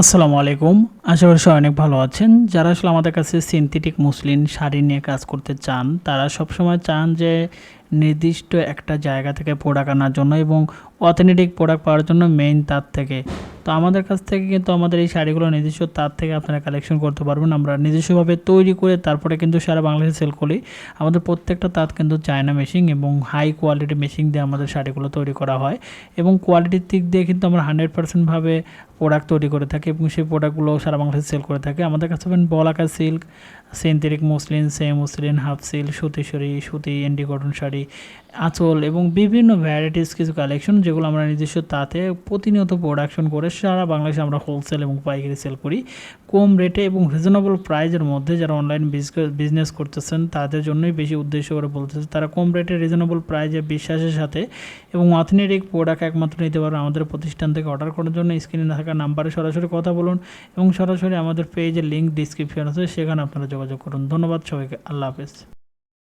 আসসালামু আলাইকুম। আশা করি সবাই অনেক ভালো আছেন। যারা আসলে আমাদের কাছে সিনথেটিক মুসলিন শাড়ি নিয়ে কাজ করতে চান, তারা সবসময় চান যে নির্দিষ্ট একটা জায়গা থেকে প্রোডাক্ট আনার জন্য এবং অথেন্টিক প্রোডাক্ট পাওয়ার জন্য মেইন তার থেকে। তো আমাদের কাছ থেকে কিন্তু আমাদের এই শাড়িগুলো নিজস্ব তার থেকে আপনারা কালেকশন করতে পারবেন। আমরা নিজস্বভাবে তৈরি করে তারপরে কিন্তু সারা বাংলাদেশে সেল করি। আমাদের প্রত্যেকটা তাঁত কিন্তু চায়না মেশিন এবং হাই কোয়ালিটি মেশিন দিয়ে আমাদের শাড়িগুলো তৈরি করা হয় এবং কোয়ালিটির দিক দিয়ে কিন্তু আমরা হান্ড্রেড পার্সেন্টভাবে প্রোডাক্ট তৈরি করে থাকে এবং সেই প্রোডাক্টগুলো সারা বাংলাদেশে সেল করে থাকে। আমাদের কাছে পাবেন বলাকা সিল্ক সিনথেটিক মুসলিন সে মুসলিন হাফ সিল্ক সুতি শাড়ি, সুতি এন্ডি কটন শাড়ি, আঁচল এবং বিভিন্ন ভ্যারাইটিস কিছু কালেকশন যেগুলো আমরা নিজস্ব তাতে প্রতিনিয়ত প্রোডাকশন করে সারা বাংলাদেশে আমরা হোলসেল এবং পাইকারি সেল করি। কম রেটে এবং রিজনেবল প্রাইজের মধ্যে যারা অনলাইন বিজনেস করতেছেন তাদের জন্যই বেশি উদ্দেশ্য করে বলতেছে। তারা কম রেটে রিজনেবল প্রাইজে বিশ্বাসের সাথে এবং অথেন্টিক প্রোডাক্ট একমাত্র নিতে পারবে আমাদের প্রতিষ্ঠান থেকে অর্ডার করার জন্য। স্ক্রিনে থাকা নাম্বারে সরাসরি কথা বলুন এবং সরাসরি আমাদের পেজের লিঙ্ক ডিসক্রিপশন আছে, সেখানে আপনারা যোগাযোগ করুন। ধন্যবাদ সবাইকে। আল্লাহ হাফেজ।